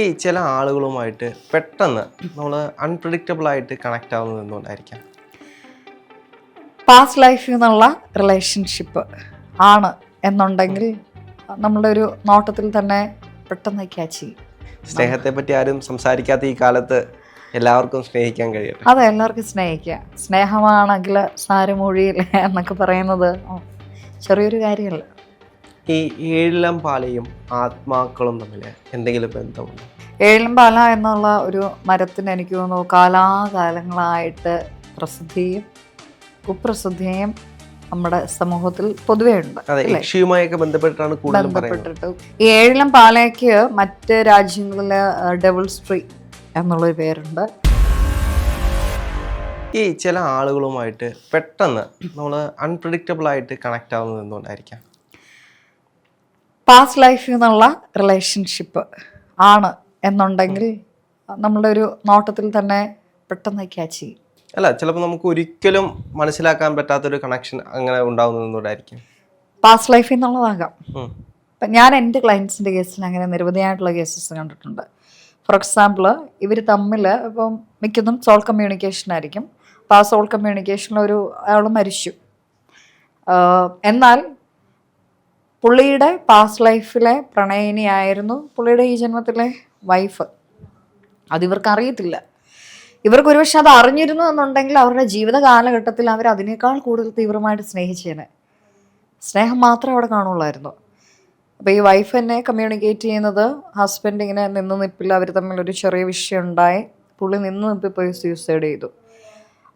ഈ ചില ആളുകളുമായിട്ട് പെട്ടെന്ന് നമ്മൾ അൺപ്രഡിക്റ്റബിൾ ആയിട്ട് കണക്ട് ആവുന്നത് എന്തുകൊണ്ടായിരിക്കാം? പാസ്റ്റ് ലൈഫിൽ നിന്നുള്ള റിലേഷൻഷിപ്പ് ആണ് എന്നുണ്ടെങ്കിൽ നമ്മളുടെ ഒരു നോട്ടത്തിൽ തന്നെ പെട്ടെന്ന് ക്യാച്ച് ചെയ്യും. സ്നേഹത്തെ പറ്റി ആരും സംസാരിക്കാത്ത ഈ കാലത്ത് എല്ലാവർക്കും സ്നേഹിക്കാൻ കഴിയും അതെ എല്ലാവർക്കും സ്നേഹിക്കുക സ്നേഹമാണെങ്കിൽ സാരമൊഴിയില്ല എന്നൊക്കെ പറയുന്നത് ചെറിയൊരു കാര്യമല്ല. ഈ ഏഴിലം പാലയും ആത്മാക്കളും തമ്മിൽ എന്തെങ്കിലും ബന്ധമുണ്ട്? ഏഴംപാല എന്നുള്ള ഒരു മരത്തിന് എനിക്ക് തോന്നുന്നു കാലാകാലങ്ങളായിട്ട് പ്രസിദ്ധിയും കുപ്രസിദ്ധിയും നമ്മുടെ സമൂഹത്തിൽ പൊതുവേ ഉണ്ട് കൂടുതലും പറയുന്നത് ബന്ധപ്പെട്ടിട്ട്. ഈ ഏഴിലം പാലയ്ക്ക് മറ്റ് രാജ്യങ്ങളിലെ ഡെവിൾസ് ട്രീ എന്നുള്ളൊരു പേരുണ്ട്. ഈ ചില ആളുകളുമായിട്ട് പെട്ടെന്ന് നമ്മൾ അൺപ്രഡിക്റ്റബിൾ ആയിട്ട് കണക്ട് ആവുന്നത് എന്തുകൊണ്ടായിരിക്കാം? പാസ്റ്റ് ലൈഫിൽ നിന്നുള്ള റിലേഷൻഷിപ്പ് ആണ് എന്നുണ്ടെങ്കിൽ നമ്മളുടെ ഒരു നോട്ടത്തിൽ തന്നെ പെട്ടെന്ന് ക്യാച്ച് ചെയ്യും. അല്ല ചിലപ്പോൾ നമുക്ക് ഒരിക്കലും മനസ്സിലാക്കാൻ പറ്റാത്തൊരു കണക്ഷൻ അങ്ങനെ ഉണ്ടാവുന്നത് പാസ്റ്റ് ലൈഫിൽ നിന്നുള്ളതാകാം. ഇപ്പം ഞാൻ എന്റെ ക്ലയൻസിന്റെ കേസിൽ അങ്ങനെ നിരവധിയായിട്ടുള്ള കേസസ് കണ്ടിട്ടുണ്ട്. ഫോർ എക്സാമ്പിൾ ഇവർ തമ്മിൽ ഇപ്പം മിക്കതും സോൾ കമ്മ്യൂണിക്കേഷൻ ആയിരിക്കും. അപ്പോൾ ആ സോൾ കമ്മ്യൂണിക്കേഷനിൽ ഒരു അയാൾ മരിച്ചു. എന്നാൽ പുള്ളിയുടെ പാസ്റ്റ് ലൈഫിലെ പ്രണയിനിയായിരുന്നു പുള്ളിയുടെ ഈ ജന്മത്തിലെ വൈഫ് അതിവർക്ക് അറിയത്തില്ല. ഇവർക്ക് ഒരുപക്ഷെ അത് അറിഞ്ഞിരുന്നു എന്നുണ്ടെങ്കിൽ അവരുടെ ജീവിത കാലഘട്ടത്തിൽ അവർ അതിനേക്കാൾ കൂടുതൽ തീവ്രമായിട്ട് സ്നേഹിച്ചേനെ. സ്നേഹം മാത്രമേ അവിടെ കാണുള്ളായിരുന്നു അപ്പോൾ ഈ വൈഫ് എന്നെ കമ്മ്യൂണിക്കേറ്റ് ചെയ്യുന്നത് ഹസ്ബൻഡ് ഇങ്ങനെ നിന്ന് നിപ്പിൽ അവർ തമ്മിൽ ഒരു ചെറിയ വിഷയം ഉണ്ടായി. പുള്ളി നിന്ന് നിപ്പിൽ പോയി സൂയിസൈഡ് ചെയ്തു.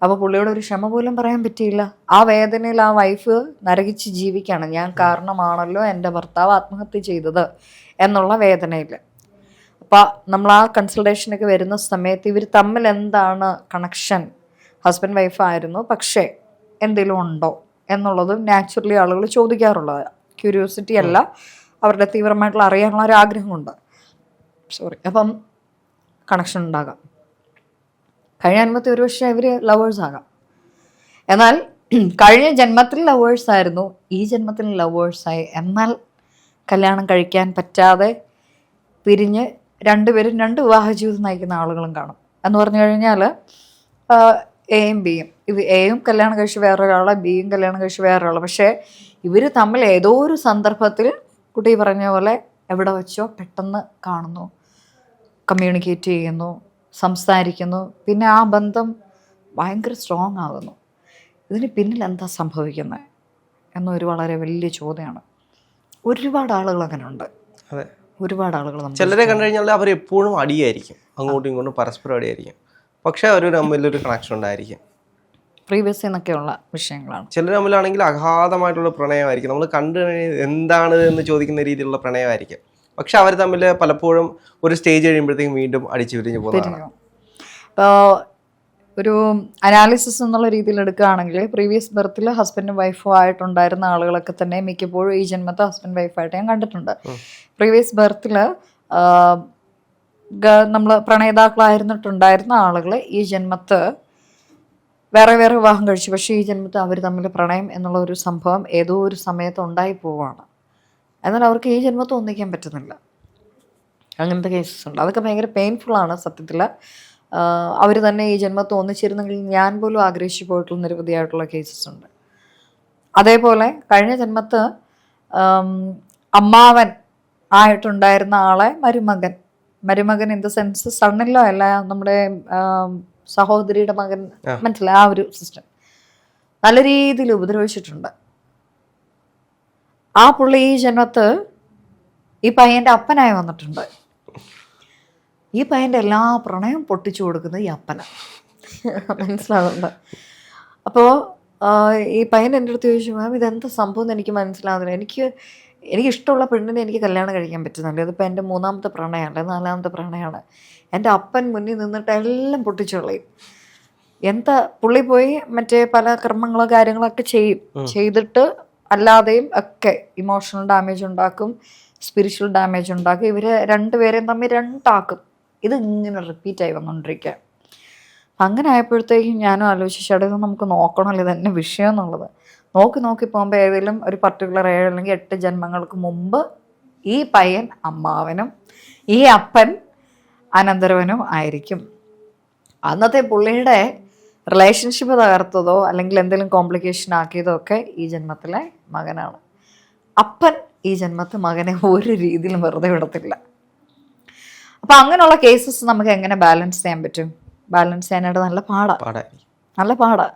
അപ്പോൾ പുള്ളിയോട് ഒരു ക്ഷമ പോലും പറയാൻ പറ്റിയില്ല. ആ വേദനയിൽ ആ വൈഫ് നരകിച്ച് ജീവിക്കുകയാണ്. ഞാൻ കാരണമാണല്ലോ എന്റെ ഭർത്താവ് ആത്മഹത്യ ചെയ്തത് എന്നുള്ള വേദനയിൽ. അപ്പോൾ നമ്മൾ ആ കൺസൾട്ടേഷനൊക്കെ വരുന്ന സമയത്ത് ഇവർ തമ്മിൽ എന്താണ് കണക്ഷൻ ഹസ്ബൻഡ് വൈഫ് ആയിരുന്നു. പക്ഷേ എന്തെങ്കിലും ഉണ്ടോ എന്നുള്ളതും നാച്ചുറലി ആളുകൾ ചോദിക്കാറുള്ളത്. ക്യൂരിയോസിറ്റി അല്ല. അവരുടെ തീവ്രമായിട്ടുള്ള അറിയാനുള്ള ഒരു ആഗ്രഹമുണ്ട് സോറി അപ്പം കണക്ഷൻ ഉണ്ടാകാം. കഴിഞ്ഞ ജന്മത്തിൽ ഒരുപക്ഷെ ഇവർ ലവേഴ്സ് ആകാം. എന്നാൽ കഴിഞ്ഞ ജന്മത്തിൽ ലവേഴ്സ് ആയിരുന്നു. ഈ ജന്മത്തിൽ ലവേഴ്സായി എന്നാൽ കല്യാണം കഴിക്കാൻ പറ്റാതെ പിരിഞ്ഞ് രണ്ടുപേരും രണ്ട് വിവാഹ ജീവിതം നയിക്കുന്ന ആളുകളും കാണും. എന്ന് പറഞ്ഞു കഴിഞ്ഞാൽ എയും ബിയും. ഇവ എയും കല്യാണം കഴിച്ച് വേറൊരാളെ ബിയും കല്യാണം കഴിച്ച് വേറൊരാളെ. പക്ഷേ ഇവർ തമ്മിൽ ഏതോ ഒരു സന്ദർഭത്തിൽ കുട്ടി പറഞ്ഞ പോലെ എവിടെ വെച്ചോ പെട്ടെന്ന് കാണുന്നു കമ്മ്യൂണിക്കേറ്റ് ചെയ്യുന്നു സംസാരിക്കുന്നു. പിന്നെ ആ ബന്ധം ഭയങ്കര സ്ട്രോങ് ആകുന്നു. ഇതിന് പിന്നിൽ എന്താ സംഭവിക്കുന്നത് എന്നൊരു വളരെ വലിയ ചോദ്യമാണ് ഒരുപാട് ആളുകൾ അങ്ങനെ ഉണ്ട് അതെ. ഒരുപാട് ആളുകൾ ചിലരെ കണ്ടു കഴിഞ്ഞാൽ അവർ എപ്പോഴും അടിയായിരിക്കും. അങ്ങോട്ടും ഇങ്ങോട്ടും പരസ്പരം അടിയായിരിക്കും. പക്ഷേ അവർ തമ്മിലൊരു കണക്ഷൻ ഉണ്ടായിരിക്കും. പ്രീവിയസ് എന്നൊക്കെയുള്ള വിഷയങ്ങളാണ്. ചിലർ തമ്മിലാണെങ്കിൽ അഗാധമായിട്ടുള്ള പ്രണയമായിരിക്കും. നമ്മൾ കണ്ടു കഴിഞ്ഞാൽ എന്താണ് എന്ന് ചോദിക്കുന്ന രീതിയിലുള്ള പ്രണയമായിരിക്കും. പക്ഷെ അവർ തമ്മിൽ പലപ്പോഴും ഒരു സ്റ്റേജ് കഴിയുമ്പോഴത്തേക്കും വീണ്ടും അടിച്ചു പിരിഞ്ഞു പോകുന്നതാണ്. പിരിഞ്ഞു അപ്പോൾ ഒരു അനാലിസിസ് എന്നുള്ള രീതിയിൽ എടുക്കുകയാണെങ്കിൽ പ്രീവിയസ് ബർത്തിൽ ഹസ്ബൻഡും വൈഫും ആയിട്ടുണ്ടായിരുന്ന ആളുകളൊക്കെ തന്നെ മിക്കപ്പോഴും ഈ ജന്മത്തെ ഹസ്ബൻഡ് വൈഫായിട്ട് ഞാൻ കണ്ടിട്ടുണ്ട്. പ്രീവിയസ് ബർത്തിൽ നമ്മൾ പ്രണയതാക്കളായിരുന്നിട്ടുണ്ടായിരുന്ന ആളുകൾ ഈ ജന്മത്ത് വേറെ വേറെ വിവാഹം കഴിച്ചു. പക്ഷേ ഈ ജന്മത്ത് അവർ തമ്മിൽ പ്രണയം എന്നുള്ള ഒരു സംഭവം ഏതോ ഒരു സമയത്ത് ഉണ്ടായി പോവാണ് എന്നാൽ അവർക്ക് ഈ ജന്മത്ത് ഒന്നിക്കാൻ പറ്റുന്നില്ല. അങ്ങനത്തെ കേസസ് ഉണ്ട്. അതൊക്കെ ഭയങ്കര പെയിൻഫുള്ളാണ് സത്യത്തിൽ അവർ തന്നെ ഈ ജന്മത്ത് ഒന്നിച്ചിരുന്നെങ്കിൽ ഞാൻ പോലും ആഗ്രഹിച്ചു പോയിട്ടുള്ള നിരവധിയായിട്ടുള്ള കേസസ് ഉണ്ട്. അതേപോലെ കഴിഞ്ഞ ജന്മത്ത് അമ്മാവൻ ആയിട്ടുണ്ടായിരുന്ന ആളെ മരുമകൻ. മരുമകൻ ഇൻ ദ സെൻസ് സണ്ണിലോ അല്ല നമ്മുടെ സഹോദരിയുടെ മകൻ മനസ്സിലായി ആ ഒരു സിസ്റ്റം നല്ല രീതിയിൽ ഉപദ്രവിച്ചിട്ടുണ്ട്. ആ പുള്ളി ഈ ജന്മത്ത് ഈ പയ്യന്റെ അപ്പനായി വന്നിട്ടുണ്ട്. ഈ പയ്യന്റെ എല്ലാ പ്രണയം പൊട്ടിച്ചു കൊടുക്കുന്നത് ഈ അപ്പന. മനസ്സിലാവുന്നുണ്ട്. അപ്പോൾ ഈ പയ്യൻ എന്റെ അടുത്ത് ചോദിച്ചു മാം ഇതെന്താ സംഭവം എന്ന് എനിക്ക് മനസ്സിലാവുന്നില്ല. എനിക്ക് എനിക്ക് ഇഷ്ടമുള്ള പെണ്ണിനെ എനിക്ക് കല്യാണം കഴിക്കാൻ പറ്റുന്നുണ്ട്. ഇതിപ്പോൾ എന്റെ മൂന്നാമത്തെ പ്രണയമാണ് നാലാമത്തെ പ്രണയമാണ്. എന്റെ അപ്പൻ മുന്നിൽ നിന്നിട്ട് എല്ലാം പൊട്ടിച്ചു കളയും എന്താ പുള്ളി പോയി മറ്റേ പല കർമ്മങ്ങളോ കാര്യങ്ങളൊക്കെ ചെയ്യും ചെയ്തിട്ട് അല്ലാതെയും ഒക്കെ ഇമോഷണൽ ഡാമേജ് ഉണ്ടാക്കും സ്പിരിച്വൽ ഡാമേജ് ഉണ്ടാക്കും. ഇവരെ രണ്ടുപേരെയും തമ്മിൽ രണ്ടാക്കും. ഇത് ഇങ്ങനെ റിപ്പീറ്റായി വന്നുകൊണ്ടിരിക്കുക അങ്ങനെ ആയപ്പോഴത്തേക്കും ഞാനും ആലോചിച്ചു ഇത് നമുക്ക് നോക്കണമല്ലോ ഇത് തന്നെ വിഷയം എന്നുള്ളത്. നോക്കി നോക്കി പോകുമ്പോൾ ഏതെങ്കിലും ഒരു പർട്ടിക്കുലർ ഏഴ് അല്ലെങ്കിൽ എട്ട് ജന്മങ്ങൾക്ക് മുമ്പ് ഈ പയ്യൻ അമ്മാവനും ഈ അപ്പൻ അനന്തരവനും ആയിരിക്കും. അന്നത്തെ പുള്ളിയുടെ റിലേഷൻഷിപ്പ് തകർത്തതോ അല്ലെങ്കിൽ എന്തെങ്കിലും കോംപ്ലിക്കേഷൻ ആക്കിയതോ ഒക്കെ ഈ ജന്മത്തിലെ മകനാണ്. അപ്പൻ ഈ ജന്മത്തെ മകനെ ഒരു രീതിയിലും വെറുതെ വിടത്തില്ല. അപ്പൊ അങ്ങനെയുള്ള കേസസ് നമുക്ക് എങ്ങനെ ബാലൻസ് ചെയ്യാൻ പറ്റും? ബാലൻസ് ചെയ്യാനായിട്ട് നല്ല പാടാ. പാടായിരിക്കും. നല്ല പാടാ.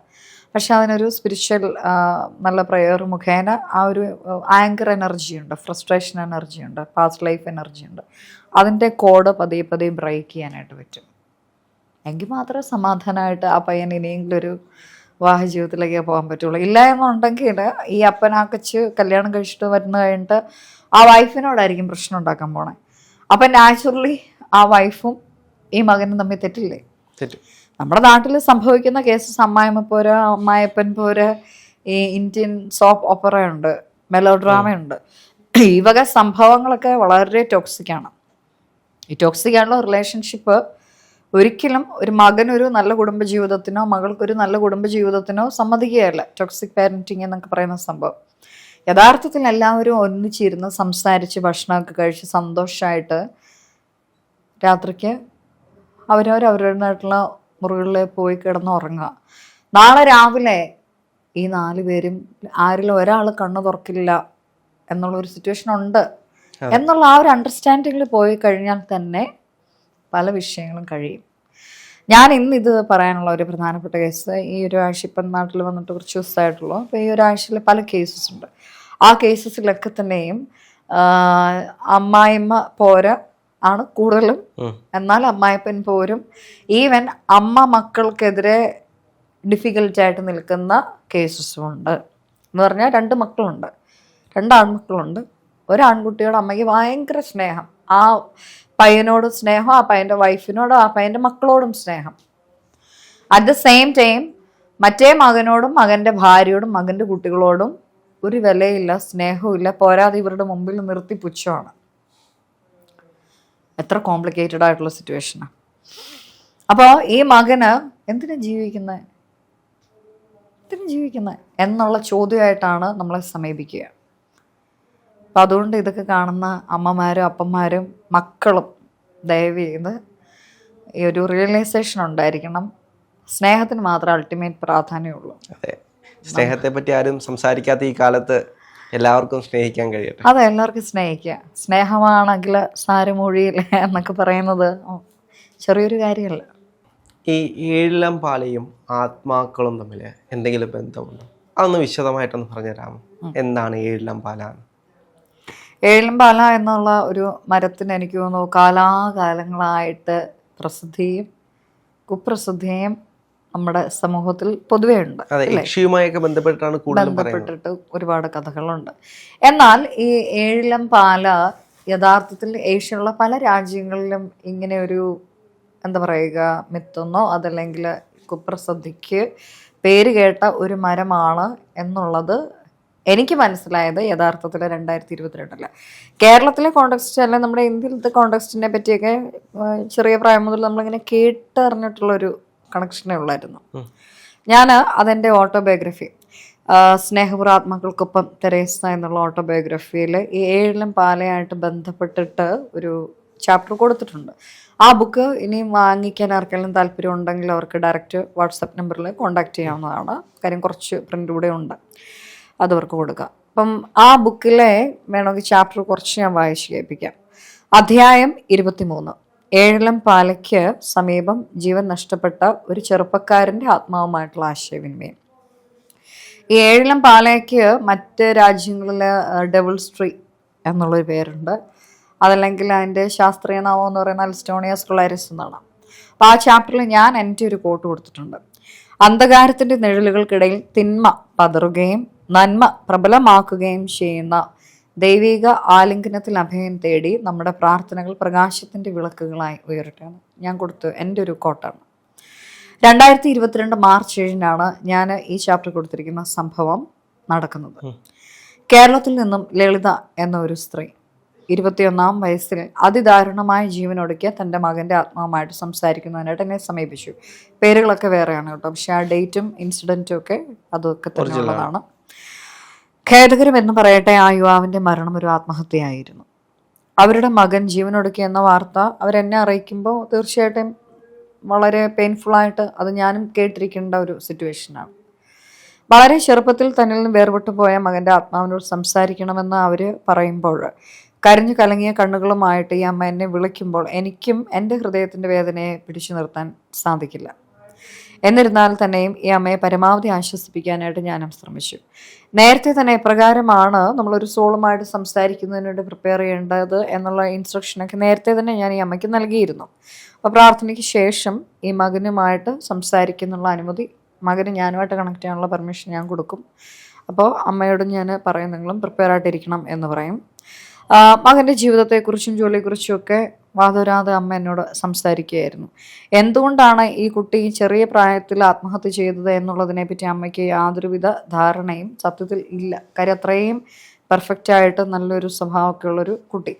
പക്ഷെ അതിനൊരു സ്പിരിച്വൽ നല്ല പ്രയർ മുഖേന ആ ഒരു ആങ്കർ എനർജി ഉണ്ട് ഫ്രസ്ട്രേഷൻ എനർജി ഉണ്ട് പാസ്റ്റ് ലൈഫ് എനർജി ഉണ്ട്. അതിന്റെ കോഡ് പതിയെ പതിയെ ബ്രേക്ക് ചെയ്യാനായിട്ട് പറ്റും. എങ്കിൽ മാത്രമേ സമാധാനമായിട്ട് ആ പയ്യൻ ഇനിയെങ്കിലും ഒരു വിവാഹ ജീവിതത്തിലേക്ക് പോകാൻ പറ്റുള്ളൂ. ഇല്ല എന്നുണ്ടെങ്കിൽ ഈ അപ്പനാക്കച്ച് കല്യാണം കഴിച്ചിട്ട് വരുന്ന കഴിഞ്ഞിട്ട് ആ വൈഫിനോടായിരിക്കും പ്രശ്നം ഉണ്ടാക്കാൻ പോണേ. അപ്പം നാച്ചുറലി ആ വൈഫും ഈ മകനും തമ്മിൽ തെറ്റില്ലേ? തെറ്റും. നമ്മുടെ നാട്ടിൽ സംഭവിക്കുന്ന കേസസ് അമ്മായിമ്മ പോര് അമ്മായപ്പൻ പോര് ഈ ഇന്ത്യൻ സോപ്പ് ഓപ്പറ ഉണ്ട് മെലോ ഡ്രാമയുണ്ട് ഈ വക സംഭവങ്ങളൊക്കെ വളരെ ടോക്സിക് ആണ്. ഈ ടോക്സിക് ആയിട്ടുള്ള റിലേഷൻഷിപ്പ് ഒരിക്കലും ഒരു മകനൊരു നല്ല കുടുംബ ജീവിതത്തിനോ മകൾക്കൊരു നല്ല കുടുംബ ജീവിതത്തിനോ സമ്മതിക്കുകയല്ല. ടോക്സിക് പാരന്റിങ് എന്നൊക്കെ പറയുന്ന സംഭവം. യഥാർത്ഥത്തിൽ എല്ലാവരും ഒന്നിച്ചിരുന്ന് സംസാരിച്ച് ഭക്ഷണമൊക്കെ കഴിച്ച് സന്തോഷമായിട്ട് രാത്രിക്ക് അവരവർ അവരുടേതായിട്ടുള്ള മുറികളിൽ പോയി കിടന്ന് ഉറങ്ങുക. നാളെ രാവിലെ ഈ നാല് പേരും ആരിലും ഒരാൾ കണ്ണു തുറക്കില്ല എന്നുള്ളൊരു സിറ്റുവേഷൻ ഉണ്ട്. എന്നുള്ള ആ ഒരു അണ്ടർസ്റ്റാൻഡിങ്ങിൽ പോയി കഴിഞ്ഞാൽ തന്നെ പല വിഷയങ്ങളും കഴിയും. ഞാൻ ഇന്ന് ഇത് പറയാനുള്ള ഒരു പ്രധാനപ്പെട്ട കേസ് ഈ ഒരു ആഴ്ച ഇപ്പം നാട്ടിൽ വന്നിട്ട് കുറച്ച് ദിവസമായിട്ടുള്ളൂ. അപ്പോൾ ഈ ഒരാഴ്ചയിൽ പല കേസസ് ഉണ്ട്. ആ കേസസിലൊക്കെ തന്നെയും അമ്മായിമ്മ പോര ആണ് കൂടുതലും. എന്നാൽ അമ്മായിപ്പൻ പോരും. ഈവൻ അമ്മ മക്കൾക്കെതിരെ ഡിഫിക്കൽട്ടായിട്ട് നിൽക്കുന്ന കേസസും ഉണ്ട്. എന്ന് പറഞ്ഞാൽ രണ്ട് മക്കളുണ്ട്. രണ്ട് ആൺമക്കളുണ്ട്. ഒരു ആൺകുട്ടിയോട് അമ്മയ്ക്ക് ഭയങ്കര സ്നേഹം. ആ പയ്യനോട് സ്നേഹം ആ പയ്യന്റെ വൈഫിനോടും ആ പയ്യന്റെ മക്കളോടും സ്നേഹം. അറ്റ് ദ സെയിം ടൈം മറ്റേ മകനോടും മകന്റെ ഭാര്യയോടും മകന്റെ കുട്ടികളോടും ഒരു വിലയില്ല സ്നേഹവും പോരാതെ ഇവരുടെ മുമ്പിൽ നിർത്തി പുച്ഛമാണ്. എത്ര കോംപ്ലിക്കേറ്റഡ് ആയിട്ടുള്ള സിറ്റുവേഷനാണ് അപ്പോൾ ഈ മകന് എന്തിനു ജീവിക്കുന്നത് എന്തിനു ജീവിക്കുന്നത് എന്നുള്ള ചോദ്യമായിട്ടാണ് നമ്മളെ സമീപിക്കുക. അപ്പം അതുകൊണ്ട് ഇതൊക്കെ കാണുന്ന അമ്മമാരും അപ്പന്മാരും മക്കളും ദയവ് ചെയ്ത് ഈ ഒരു റിയലൈസേഷൻ ഉണ്ടായിരിക്കണം. സ്നേഹത്തിന് മാത്രം അൾട്ടിമേറ്റ് പ്രാധാന്യമുള്ളൂ. അതെ. സ്നേഹത്തെ പറ്റി ആരും സംസാരിക്കാത്ത ഈ കാലത്ത് എല്ലാവർക്കും സ്നേഹിക്കാൻ കഴിയട്ടെ. അതെ എല്ലാവർക്കും സ്നേഹിക്കുക. സ്നേഹമാണെങ്കിൽ സാരമൊഴിയില്ല എന്നൊക്കെ പറയുന്നത് ചെറിയൊരു കാര്യമല്ല. ഈ ഏഴിലം പാലയും ആത്മാക്കളും തമ്മിൽ എന്തെങ്കിലും ബന്ധമുണ്ടോ? അതൊന്ന് വിശദമായിട്ടൊന്ന് പറഞ്ഞുതരാമോ? എന്താണ് ഏഴിലം പാല? ഏഴിലമ്പാല എന്നുള്ള ഒരു മരത്തിന് എനിക്ക് തോന്നുന്നു കാലാകാലങ്ങളായിട്ട് പ്രസിദ്ധിയും കുപ്രസിദ്ധിയും നമ്മുടെ സമൂഹത്തിൽ പൊതുവേ ഉണ്ട് യക്ഷിയുമായൊക്കെ പറയുന്നത്. ബന്ധപ്പെട്ടിട്ട് ഒരുപാട് കഥകളുണ്ട്. എന്നാൽ ഈ ഏഴിലം പാല യഥാർത്ഥത്തിൽ ഏഷ്യയുള്ള പല രാജ്യങ്ങളിലും ഇങ്ങനെ ഒരു എന്താ പറയുക മിത്തെന്നോ അതല്ലെങ്കിൽ കുപ്രസിദ്ധിക്ക് പേര് കേട്ട ഒരു മരമാണ് എന്നുള്ളത് എനിക്ക് മനസ്സിലായത് യഥാർത്ഥത്തിൽ രണ്ടായിരത്തി ഇരുപത്തിരണ്ടിൽ കേരളത്തിലെ കോണ്ടക്സ്റ്റ് അല്ല നമ്മുടെ ഇന്ത്യയിലത്തെ കോണ്ടക്സ്റ്റിനെ പറ്റിയൊക്കെ ചെറിയ പ്രായം മുതൽ നമ്മളിങ്ങനെ കേട്ടറിഞ്ഞിട്ടുള്ളൊരു കണക്ഷനേ ഉള്ളായിരുന്നു. ഞാൻ അതെന്റെ ഓട്ടോബയോഗ്രഫി സ്നേഹപുരാത്മാക്കൾക്കൊപ്പം തെരേസ എന്നുള്ള ഓട്ടോബയോഗ്രഫിയിൽ ഈ ഏഴിലും പാലയായിട്ട് ബന്ധപ്പെട്ടിട്ട് ഒരു ചാപ്റ്റർ കൊടുത്തിട്ടുണ്ട്. ആ ബുക്ക് ഇനിയും വാങ്ങിക്കാൻ ആർക്കെങ്കിലും താല്പര്യം ഉണ്ടെങ്കിൽ അവർക്ക് ഡയറക്റ്റ് വാട്സപ്പ് നമ്പറിൽ കോൺടാക്ട് ചെയ്യാവുന്നതാണ്. കാര്യം കുറച്ച് പ്രിന്റ് കൂടെ ഉണ്ട്. അത് കൊടുക്കുക കൊടുക്കാം. അപ്പം ആ ബുക്കിലെ വേണമെങ്കിൽ ചാപ്റ്റർ കുറച്ച് ഞാൻ വായിച്ച് കേൾപ്പിക്കാം. അധ്യായം ഇരുപത്തിമൂന്ന്. ഏഴിലം പാലയ്ക്ക് സമീപം ജീവൻ നഷ്ടപ്പെട്ട ഒരു ചെറുപ്പക്കാരന്റെ ആത്മാവുമായിട്ടുള്ള ആശയവിനിമയം. ഈ ഏഴിലം പാലയ്ക്ക് മറ്റ് രാജ്യങ്ങളിലെ ഡെവിൾസ് ട്രീ എന്നുള്ളൊരു പേരുണ്ട്. അതല്ലെങ്കിൽ അതിന്റെ ശാസ്ത്രീയ നാമം എന്ന് പറയുന്ന അൽസ്റ്റോണിയ സ്കുളാരിസ് എന്നാണ്. അപ്പോൾ ആ ചാപ്റ്ററിൽ ഞാൻ എന്റെ ഒരു കോട്ട് കൊടുത്തിട്ടുണ്ട്. അന്ധകാരത്തിന്റെ നിഴലുകൾക്കിടയിൽ തിന്മ പതറുകയും നന്മ പ്രബലമാക്കുകയും ചെയ്യുന്ന ദൈവിക ആലിംഗനത്തിൽ അഭയം തേടി നമ്മുടെ പ്രാർത്ഥനകൾ പ്രകാശത്തിന്റെ വിളക്കുകളായി ഉയരട്ടെ ഞാൻ കൊടുത്തു എന്റെ ഒരു കോട്ടാണ് രണ്ടായിരത്തി ഇരുപത്തിരണ്ട് മാർച്ച് ഏഴിനാണ് ഞാൻ ഈ ചാപ്റ്റർ കൊടുത്തിരിക്കുന്ന സംഭവം നടക്കുന്നത്. കേരളത്തിൽ നിന്നും ലളിത എന്ന ഒരു സ്ത്രീ ഇരുപത്തിയൊന്നാം വയസ്സിൽ അതിദാരുണമായ ജീവനൊടുക്കിയ തന്റെ മകന്റെ ആത്മാവുമായിട്ട് സംസാരിക്കുന്നതിനായിട്ട് എന്നെ സമീപിച്ചു. പേരുകളൊക്കെ വേറെയാണ് കേട്ടോ. പക്ഷേ ആ ഡേറ്റും ഇൻസിഡന്റും ഒക്കെ അതൊക്കെ തന്നെ ഉള്ളതാണ്. ഖേദകരം എന്ന് പറയട്ടെ ആ യുവാവിന്റെ മരണം ഒരു ആത്മഹത്യയായിരുന്നു. അവരുടെ മകൻ ജീവനൊടുക്കി എന്ന വാർത്ത അവരെന്നെ അറിയിക്കുമ്പോൾ തീർച്ചയായിട്ടും വളരെ പെയിൻഫുള്ളായിട്ട് അത് ഞാനും കേട്ടിരിക്കേണ്ട ഒരു സിറ്റുവേഷനാണ് വളരെ ചെറുപ്പത്തിൽ തന്നിൽ നിന്ന് വേർപെട്ടു പോയ മകന്റെ ആത്മാവിനോട് സംസാരിക്കണമെന്ന് അവർ പറയുമ്പോൾ കരഞ്ഞു കലങ്ങിയ കണ്ണുകളുമായിട്ട് ഈ അമ്മ എന്നെ വിളിക്കുമ്പോൾ എനിക്കും എന്റെ ഹൃദയത്തിന്റെ വേദനയെ പിടിച്ചു നിർത്താൻ സാധിക്കില്ല. എന്നിരുന്നാൽ തന്നെയും ഈ അമ്മയെ പരമാവധി ആശ്വസിപ്പിക്കാനായിട്ട് ഞാനും ശ്രമിച്ചു. നേരത്തെ തന്നെ എപ്രകാരമാണ് നമ്മളൊരു സോളുമായിട്ട് സംസാരിക്കുന്നതിന് വേണ്ടി പ്രിപ്പയർ ചെയ്യേണ്ടത് എന്നുള്ള ഇൻസ്ട്രക്ഷനൊക്കെ നേരത്തെ തന്നെ ഞാൻ ഈ അമ്മയ്ക്ക് നൽകിയിരുന്നു. അപ്പോൾ പ്രാർത്ഥനയ്ക്ക് ശേഷം ഈ മകനുമായിട്ട് സംസാരിക്കുന്നുള്ള അനുമതി മകന് ഞാനുമായിട്ട് കണക്ട് ചെയ്യാനുള്ള പെർമിഷൻ ഞാൻ കൊടുക്കും. അപ്പോൾ അമ്മയോട് ഞാൻ പറയും നിങ്ങളും പ്രിപ്പയർ ആയിട്ടിരിക്കണം എന്ന് പറയും. മകന്റെ ജീവിതത്തെക്കുറിച്ചും ജോലിയെക്കുറിച്ചും ഒക്കെ വാദോരാതെ അമ്മ എന്നോട് സംസാരിക്കുകയായിരുന്നു. എന്തുകൊണ്ടാണ് ഈ കുട്ടി ചെറിയ പ്രായത്തിൽ ആത്മഹത്യ ചെയ്തത് എന്നുള്ളതിനെ പറ്റി അമ്മയ്ക്ക് യാതൊരുവിധ ധാരണയും സത്യത്തിൽ ഇല്ല. കാര്യം അത്രയും പെർഫെക്റ്റ് ആയിട്ട് നല്ലൊരു സ്വഭാവമൊക്കെ ഉള്ളൊരു കുട്ടി.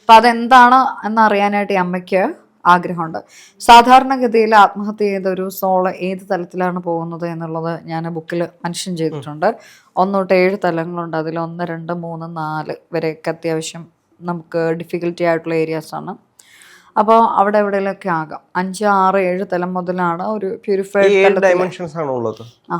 അപ്പം അതെന്താണ് എന്നറിയാനായിട്ട് ഈ അമ്മയ്ക്ക് ആഗ്രഹമുണ്ട്. സാധാരണഗതിയിൽ ആത്മഹത്യ ചെയ്ത ഒരു സോൾ ഏത് തലത്തിലാണ് പോകുന്നത് എന്നുള്ളത് ഞാൻ ബുക്കിൽ മെൻഷൻ ചെയ്തിട്ടുണ്ട്. ഒന്നോട്ട് ഏഴ് തലങ്ങളുണ്ട്. അതിൽ ഒന്ന് രണ്ട് മൂന്ന് നാല് വരെയൊക്കെ അത്യാവശ്യം നമുക്ക് ഡിഫിക്കൽറ്റി ആയിട്ടുള്ള ഏരിയാസാണ് അപ്പോൾ അവിടെ എവിടെയെങ്കിലൊക്കെ ആകാം. അഞ്ച് ആറ് ഏഴ് തലം മുതലാണ് ഒരു പ്യൂരിഫൈഡ് ഏഴ് ഡയമെൻഷൻസ് ആണോ ഉള്ളത് ആ